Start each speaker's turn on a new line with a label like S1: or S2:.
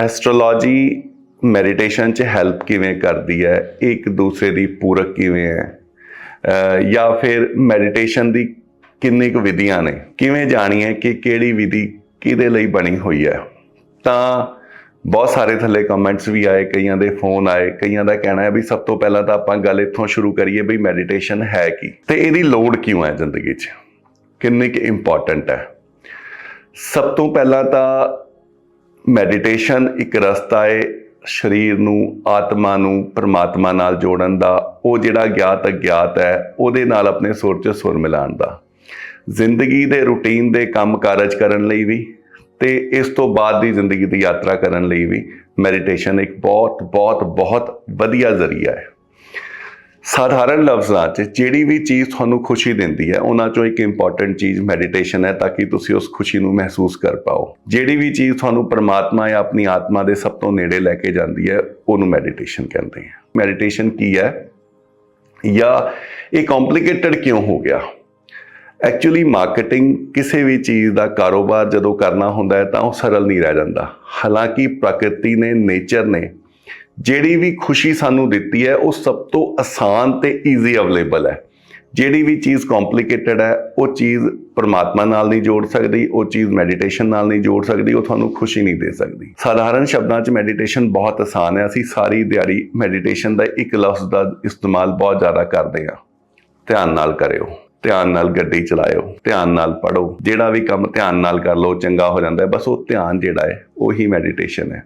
S1: Astrology meditation 'ਚ help ਕਿਵੇਂ ਕਰਦੀ ਹੈ? ਇੱਕ ਦੂਸਰੇ ਦੀ ਪੂਰਕ ਕਿਵੇਂ ਹੈ? ਜਾਂ ਫਿਰ ਮੈਡੀਟੇਸ਼ਨ ਦੀ ਕਿੰਨੀ ਕੁ ਵਿਧੀਆਂ ਨੇ? ਕਿਵੇਂ ਜਾਣੀਏ ਕਿ ਕਿਹੜੀ ਵਿਧੀ ਕਿਹਦੇ ਲਈ ਬਣੀ ਹੋਈ ਹੈ? ਤਾਂ ਬਹੁਤ ਸਾਰੇ ਥੱਲੇ ਕਮੈਂਟਸ ਵੀ ਆਏ, ਕਈਆਂ ਦੇ ਫੋਨ ਆਏ, ਕਈਆਂ ਦਾ ਕਹਿਣਾ ਹੈ ਵੀ ਸਭ ਤੋਂ ਪਹਿਲਾਂ ਤਾਂ ਆਪਾਂ ਗੱਲ ਇੱਥੋਂ ਸ਼ੁਰੂ ਕਰੀਏ ਵੀ ਮੈਡੀਟੇਸ਼ਨ ਹੈ ਕੀ? ਤੇ ਇਹਦੀ ਲੋੜ ਕਿਉਂ ਹੈ ਜ਼ਿੰਦਗੀ 'ਚ? ਕਿੰਨੀ ਕੁ ਇੰਪੋਰਟੈਂਟ ਹੈ? ਸਭ ਤੋਂ ਪਹਿਲਾਂ ਤਾਂ ਮੈਡੀਟੇਸ਼ਨ ਇੱਕ ਰਸਤਾ ਹੈ ਸਰੀਰ ਨੂੰ, ਆਤਮਾ ਨੂੰ, ਪਰਮਾਤਮਾ ਨਾਲ ਜੋੜਨ ਦਾ। ਉਹ ਜਿਹੜਾ ਗਿਆਤ ਅਗਿਆਤ ਹੈ, ਉਹਦੇ ਨਾਲ ਆਪਣੇ ਸੁਰ 'ਚ ਸੁਰ ਮਿਲਾਉਣ ਦਾ। ਜ਼ਿੰਦਗੀ ਦੇ ਰੂਟੀਨ ਦੇ ਕੰਮ ਕਾਰਜ ਕਰਨ ਲਈ ਵੀ ਤੇ ਇਸ ਤੋਂ ਬਾਅਦ ਦੀ ਜ਼ਿੰਦਗੀ ਦੀ ਯਾਤਰਾ ਕਰਨ ਲਈ ਵੀ ਮੈਡੀਟੇਸ਼ਨ ਇੱਕ ਬਹੁਤ ਬਹੁਤ ਬਹੁਤ ਵਧੀਆ ਜ਼ਰੀਆ ਹੈ। ਸਾਧਾਰਨ ਲਫ਼ਜ਼ਾਂ 'ਚ ਜਿਹੜੀ ਵੀ ਚੀਜ਼ ਤੁਹਾਨੂੰ ਖੁਸ਼ੀ ਦਿੰਦੀ ਹੈ, ਉਹਨਾਂ 'ਚੋਂ ਇੱਕ ਇੰਪੋਰਟੈਂਟ ਚੀਜ਼ ਮੈਡੀਟੇਸ਼ਨ ਹੈ, ਤਾਂ ਕਿ ਤੁਸੀਂ ਉਸ ਖੁਸ਼ੀ ਨੂੰ ਮਹਿਸੂਸ ਕਰ ਪਾਓ। ਜਿਹੜੀ ਵੀ ਚੀਜ਼ ਤੁਹਾਨੂੰ ਪਰਮਾਤਮਾ ਜਾਂ ਆਪਣੀ ਆਤਮਾ ਦੇ ਸਭ ਤੋਂ ਨੇੜੇ ਲੈ ਕੇ ਜਾਂਦੀ ਹੈ, ਉਹਨੂੰ ਮੈਡੀਟੇਸ਼ਨ ਕਹਿੰਦੇ ਆ। ਮੈਡੀਟੇਸ਼ਨ ਕੀ ਹੈ? ਜਾਂ ਇਹ ਕੰਪਲਿਕੇਟਡ ਕਿਉਂ ਹੋ ਗਿਆ? ਐਕਚੁਅਲੀ ਮਾਰਕੀਟਿੰਗ ਕਿਸੇ ਵੀ ਚੀਜ਼ ਦਾ ਕਾਰੋਬਾਰ ਜਦੋਂ ਕਰਨਾ ਹੁੰਦਾ ਹੈ, ਤਾਂ ਉਹ ਸਰਲ ਨਹੀਂ ਰਹਿ ਜਾਂਦਾ। ਹਾਲਾਂਕਿ ਪ੍ਰਕਿਰਤੀ ਨੇ ਨੇਚਰ ਨੇ ਜਿਹੜੀ ਵੀ ਖੁਸ਼ੀ ਸਾਨੂੰ ਦਿੱਤੀ ਹੈ, ਉਹ ਸਭ ਤੋਂ ਆਸਾਨ ਤੇ ਈਜ਼ੀ ਅਵੇਲੇਬਲ ਹੈ। ਜਿਹੜੀ ਵੀ ਚੀਜ਼ ਕੰਪਲਿਕੇਟਡ ਹੈ, ਉਹ ਚੀਜ਼ ਪਰਮਾਤਮਾ ਨਾਲ ਨਹੀਂ ਜੋੜ ਸਕਦੀ, ਉਹ ਚੀਜ਼ ਮੈਡੀਟੇਸ਼ਨ ਨਾਲ ਨਹੀਂ ਜੋੜ ਸਕਦੀ, ਉਹ ਤੁਹਾਨੂੰ ਖੁਸ਼ੀ ਨਹੀਂ ਦੇ ਸਕਦੀ। ਸਾਧਾਰਨ ਸ਼ਬਦਾਂ 'ਚ ਮੈਡੀਟੇਸ਼ਨ ਬਹੁਤ ਆਸਾਨ ਹੈ। ਅਸੀਂ ਸਾਰੀ ਦਿਹਾੜੀ ਮੈਡੀਟੇਸ਼ਨ ਦਾ ਇੱਕ ਲਫ਼ਜ਼ ਦਾ ਇਸਤੇਮਾਲ ਬਹੁਤ ਜ਼ਿਆਦਾ ਕਰਦੇ ਹਾਂ। ਧਿਆਨ ਨਾਲ ਕਰਿਓ। ਧਿਆਨ ਨਾਲ ਗੱਡੀ ਚਲਾਇਓ। ਧਿਆਨ ਨਾਲ ਪੜੋ ਜਿਹੜਾ ਵੀ ਕੰਮ ਧਿਆਨ ਨਾਲ ਕਰ ਲਓ, ਚੰਗਾ ਹੋ ਜਾਂਦਾ ਹੈ। ਬਸ ਉਹ ਧਿਆਨ ਜਿਹੜਾ ਹੈ, ਉਹੀ ਮੈਡੀਟੇਸ਼ਨ ਹੈ।